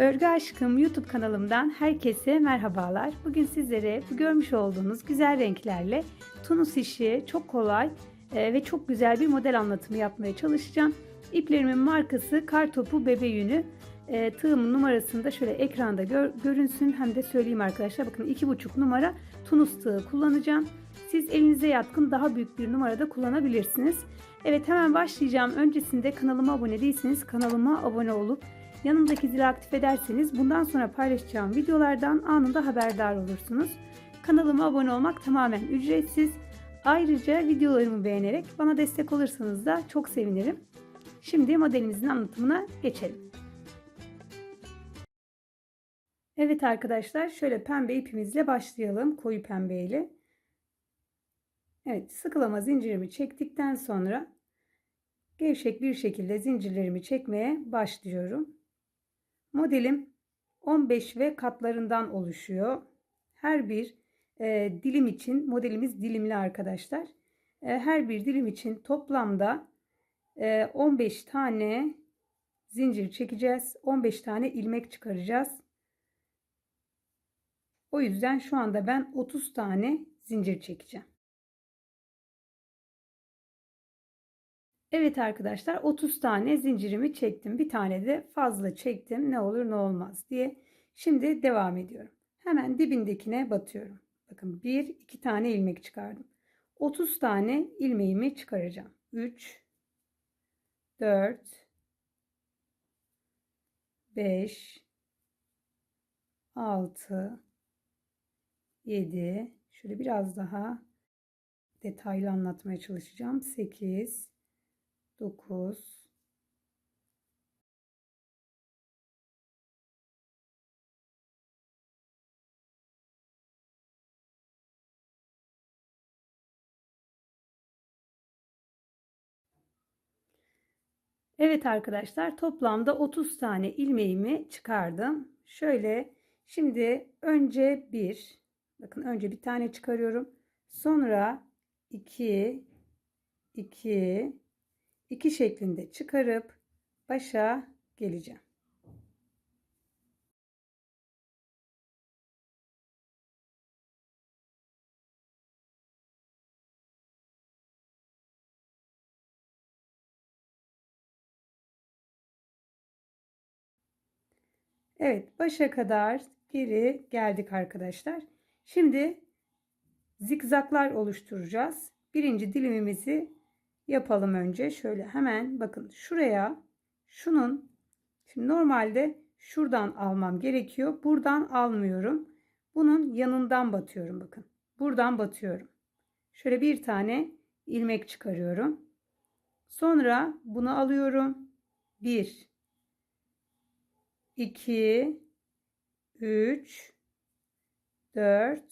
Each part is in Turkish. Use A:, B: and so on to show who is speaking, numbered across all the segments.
A: Örgü Aşkım YouTube kanalımdan herkese merhabalar. Bugün sizlere görmüş olduğunuz güzel renklerle tunus işi çok kolay e, ve çok güzel bir model anlatımı yapmaya çalışacağım. İplerimin markası Kartopu Bebe Yünü. E, tığımın numarasını da şöyle ekranda gör, görünsün hem de söyleyeyim arkadaşlar. Bakın 2,5 numara tunus tığı kullanacağım. Siz elinize yatkın daha büyük bir numarada kullanabilirsiniz. Evet hemen başlayacağım. Öncesinde kanalıma abone değilseniz kanalıma abone olup yanımdaki zili aktif ederseniz bundan sonra paylaşacağım videolardan anında haberdar olursunuz. Kanalıma abone olmak tamamen ücretsiz. Ayrıca videolarımı beğenerek bana destek olursanız da çok sevinirim. Şimdi modelimizin anlatımına geçelim. Evet arkadaşlar şöyle pembe ipimizle başlayalım. Koyu pembeyle. Evet sıkılama zincirimi çektikten sonra gevşek bir şekilde zincirlerimi çekmeye başlıyorum. Modelim 15 ve katlarından oluşuyor. Her bir e, dilim için modelimiz dilimli arkadaşlar. E, her bir dilim için toplamda e, 15 tane zincir çekeceğiz. 15 tane ilmek çıkaracağız. O yüzden şu anda ben 30 tane zincir çekeceğim. Evet arkadaşlar 30 tane zincirimi çektim. Bir tane de fazla çektim. Ne olur ne olmaz diye. Şimdi devam ediyorum. Hemen dibindekine batıyorum. Bakın 1 2 tane ilmek çıkardım. 30 tane ilmeğimi çıkaracağım. 3 4 5 6 7 şöyle biraz daha detaylı anlatmaya çalışacağım. 8 9 Evet arkadaşlar toplamda 30 tane ilmeğimi çıkardım. Şöyle şimdi önce bir bakın önce bir tane çıkarıyorum. Sonra 2 2 2 şeklinde çıkarıp başa geleceğim. Evet başa kadar geri geldik arkadaşlar. Şimdi zikzaklar oluşturacağız. Birinci dilimimizi yapalım önce. Şöyle hemen bakın şuraya şunun şimdi normalde şuradan almam gerekiyor. Buradan almıyorum. Bunun yanından batıyorum bakın. Buradan batıyorum. Şöyle bir tane ilmek çıkarıyorum. Sonra bunu alıyorum. 1 2 3 4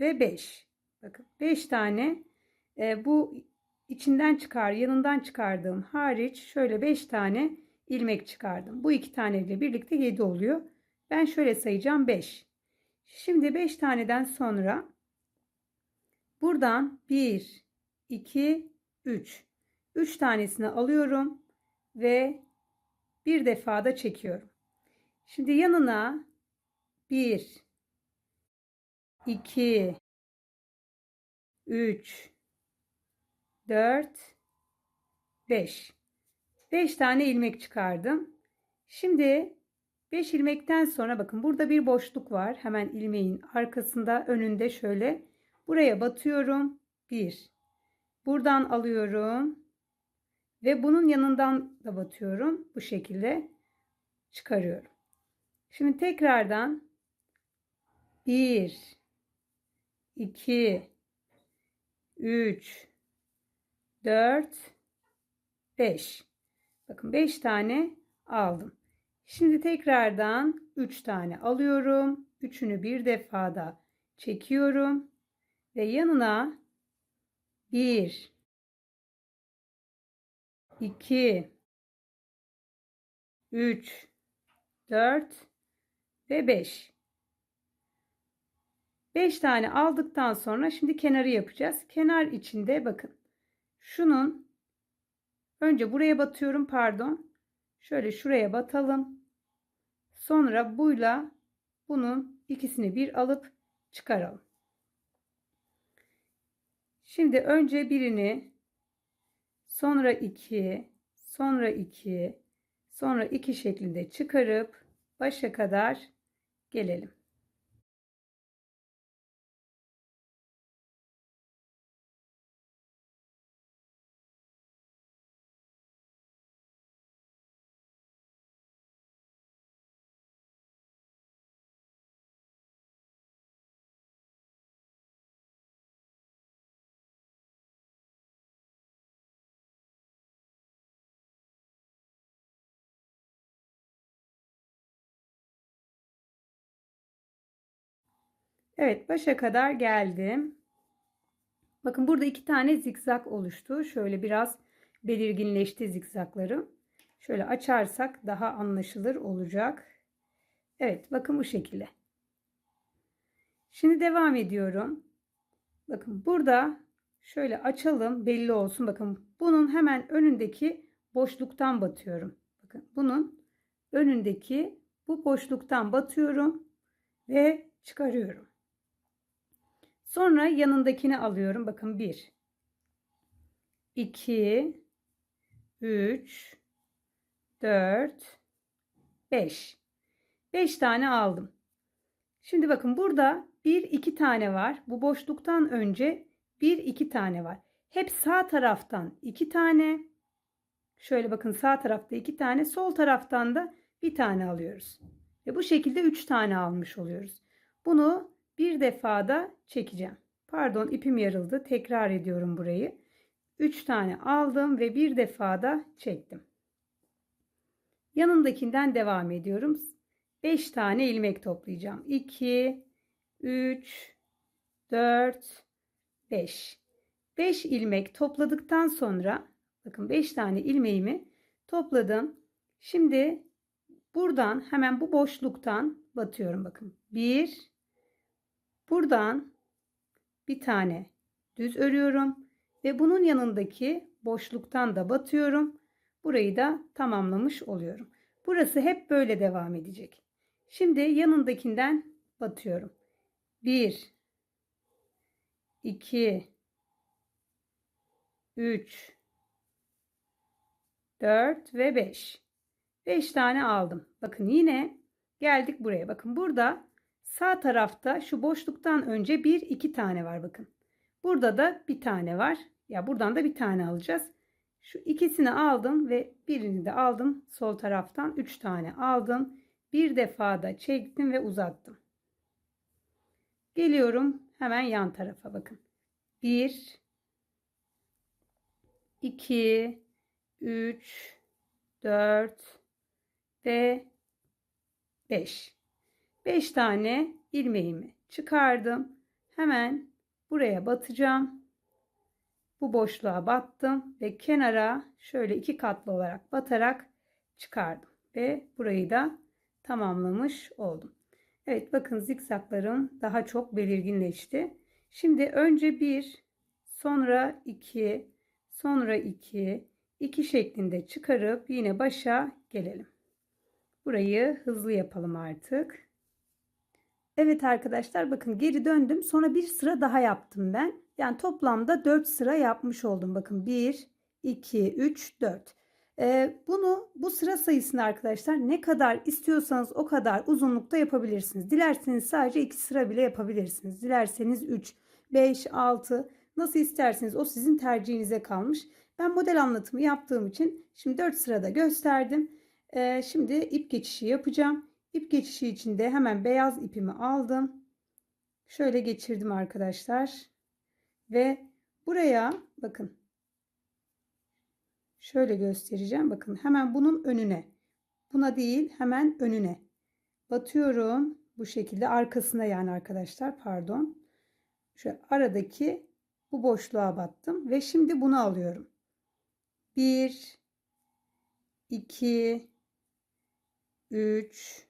A: ve 5. Bakın 5 tane e, bu içinden çıkar, yanından çıkardığım hariç şöyle 5 tane ilmek çıkardım. Bu iki tane ile birlikte 7 oluyor. Ben şöyle sayacağım 5. Şimdi 5 taneden sonra buradan 1, 2, 3. 3 tanesini alıyorum ve bir defa da çekiyorum. Şimdi yanına 1, 2, 3, 4 5 5 tane ilmek çıkardım. Şimdi 5 ilmekten sonra bakın burada bir boşluk var. Hemen ilmeğin arkasında önünde şöyle buraya batıyorum. 1 buradan alıyorum ve bunun yanından da batıyorum. Bu şekilde çıkarıyorum. Şimdi tekrardan 1 2 3 4 5 bakın 5 tane aldım. Şimdi tekrardan 3 tane alıyorum. Üçünü bir defada çekiyorum. Ve yanına 1 2 3 4 ve 5 5 tane aldıktan sonra şimdi kenarı yapacağız. Kenar içinde bakın şunun önce buraya batıyorum pardon. Şöyle şuraya batalım. Sonra buyla bunun ikisini bir alıp çıkaralım. Şimdi önce birini, sonra iki, sonra iki, sonra iki şeklinde çıkarıp başa kadar gelelim. Evet başa kadar geldim. Bakın burada iki tane zikzak oluştu. Şöyle biraz belirginleşti zikzaklarım. Şöyle açarsak daha anlaşılır olacak. Evet bakın bu şekilde. Şimdi devam ediyorum. Bakın burada şöyle açalım belli olsun. Bakın bunun hemen önündeki boşluktan batıyorum. Bakın bunun önündeki bu boşluktan batıyorum ve çıkarıyorum. Sonra yanındakini alıyorum. Bakın 1 2 3 4 5 5 tane aldım. Şimdi bakın burada 1 2 tane var. Bu boşluktan önce 1 2 tane var. Hep sağ taraftan 2 tane. Şöyle bakın sağ tarafta 2 tane, sol taraftan da bir tane alıyoruz. Ve bu şekilde 3 tane almış oluyoruz. Bunu bir defada çekeceğim. Pardon ipim yarıldı. Tekrar ediyorum burayı. 3 tane aldım ve bir defada çektim. Yanındakinden devam ediyorum. 5 tane ilmek toplayacağım. 2 3 4 5 5 ilmek topladıktan sonra bakın 5 tane ilmeğimi topladım. Şimdi buradan hemen bu boşluktan batıyorum bakın. 1 Buradan bir tane düz örüyorum ve bunun yanındaki boşluktan da batıyorum. Burayı da tamamlamış oluyorum. Burası hep böyle devam edecek. Şimdi yanındakinden batıyorum. 1 2 3 4 ve 5. 5 tane aldım. Bakın yine geldik buraya. Bakın burada Sağ tarafta şu boşluktan önce bir iki tane var bakın. Burada da bir tane var. Ya buradan da bir tane alacağız. Şu ikisini aldım ve birini de aldım. Sol taraftan üç tane aldım. Bir defa da çektim ve uzattım. Geliyorum hemen yan tarafa bakın. 1 2 3 4 ve 5 5 tane ilmeğimi çıkardım. Hemen buraya batacağım. Bu boşluğa battım ve kenara şöyle iki katlı olarak batarak çıkardım. Ve burayı da tamamlamış oldum. Evet bakın zikzaklarım daha çok belirginleşti. Şimdi önce bir, sonra iki, sonra iki, iki şeklinde çıkarıp yine başa gelelim. Burayı hızlı yapalım artık. Evet arkadaşlar bakın geri döndüm. Sonra bir sıra daha yaptım ben. Yani toplamda 4 sıra yapmış oldum. Bakın 1, 2, 3, 4. Ee, bunu bu sıra sayısını arkadaşlar ne kadar istiyorsanız o kadar uzunlukta yapabilirsiniz. Dilerseniz sadece 2 sıra bile yapabilirsiniz. Dilerseniz 3, 5, 6 nasıl isterseniz o sizin tercihinize kalmış. Ben model anlatımı yaptığım için şimdi 4 sırada gösterdim. Ee, şimdi ip geçişi yapacağım. İp geçişi için de hemen beyaz ipimi aldım. Şöyle geçirdim arkadaşlar. Ve buraya bakın. Şöyle göstereceğim. Bakın hemen bunun önüne. Buna değil hemen önüne. Batıyorum. Bu şekilde arkasına yani arkadaşlar pardon. Şu aradaki bu boşluğa battım. Ve şimdi bunu alıyorum. 1 2 3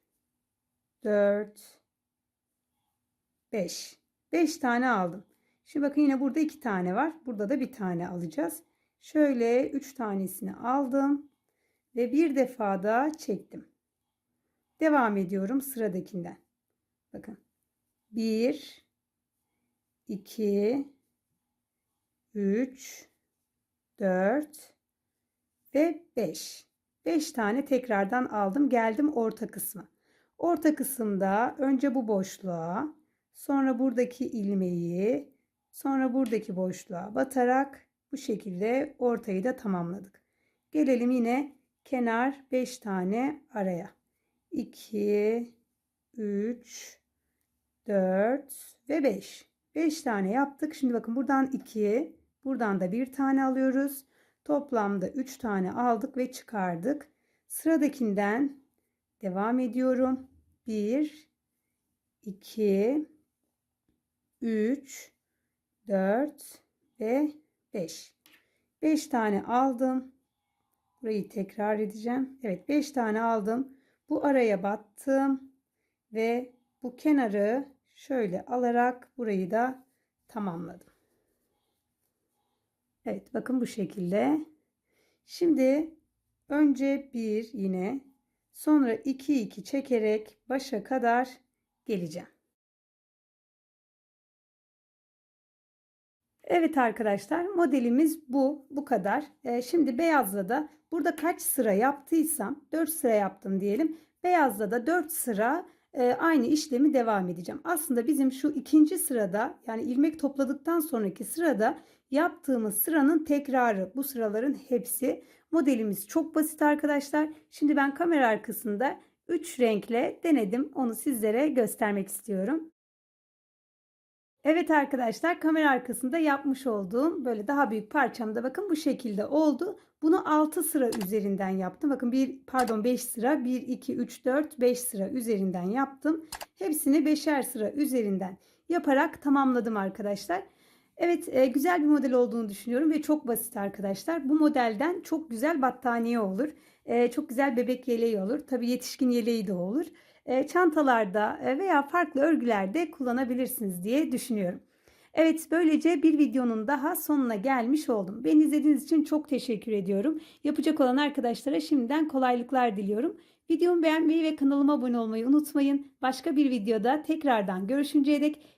A: 4 5 5 tane aldım. Şimdi bakın yine burada 2 tane var. Burada da bir tane alacağız. Şöyle 3 tanesini aldım ve bir defa da çektim. Devam ediyorum sıradakinden. Bakın. 1 2 3 4 ve 5. 5 tane tekrardan aldım. Geldim orta kısma. Orta kısımda önce bu boşluğa, sonra buradaki ilmeği, sonra buradaki boşluğa batarak bu şekilde ortayı da tamamladık. Gelelim yine kenar 5 tane araya. 2 3 4 ve 5. 5 tane yaptık. Şimdi bakın buradan 2, buradan da bir tane alıyoruz. Toplamda 3 tane aldık ve çıkardık. Sıradakinden devam ediyorum. 1 2 3 4 ve 5. 5 tane aldım. Burayı tekrar edeceğim. Evet 5 tane aldım. Bu araya battım ve bu kenarı şöyle alarak burayı da tamamladım. Evet bakın bu şekilde. Şimdi önce bir yine sonra 2 2 çekerek başa kadar geleceğim. Evet arkadaşlar modelimiz bu bu kadar. Ee, şimdi beyazla da burada kaç sıra yaptıysam 4 sıra yaptım diyelim. Beyazla da 4 sıra e, aynı işlemi devam edeceğim. Aslında bizim şu ikinci sırada yani ilmek topladıktan sonraki sırada yaptığımız sıranın tekrarı bu sıraların hepsi. Modelimiz çok basit arkadaşlar. Şimdi ben kamera arkasında 3 renkle denedim. Onu sizlere göstermek istiyorum. Evet arkadaşlar kamera arkasında yapmış olduğum böyle daha büyük parçamda bakın bu şekilde oldu. Bunu 6 sıra üzerinden yaptım. Bakın bir pardon 5 sıra 1 2 3 4 5 sıra üzerinden yaptım. Hepsini 5'er sıra üzerinden yaparak tamamladım arkadaşlar. Evet e, güzel bir model olduğunu düşünüyorum ve çok basit arkadaşlar. Bu modelden çok güzel battaniye olur. E, çok güzel bebek yeleği olur. Tabi yetişkin yeleği de olur. E, çantalarda veya farklı örgülerde kullanabilirsiniz diye düşünüyorum. Evet böylece bir videonun daha sonuna gelmiş oldum. Beni izlediğiniz için çok teşekkür ediyorum. Yapacak olan arkadaşlara şimdiden kolaylıklar diliyorum. Videomu beğenmeyi ve kanalıma abone olmayı unutmayın. Başka bir videoda tekrardan görüşünceye dek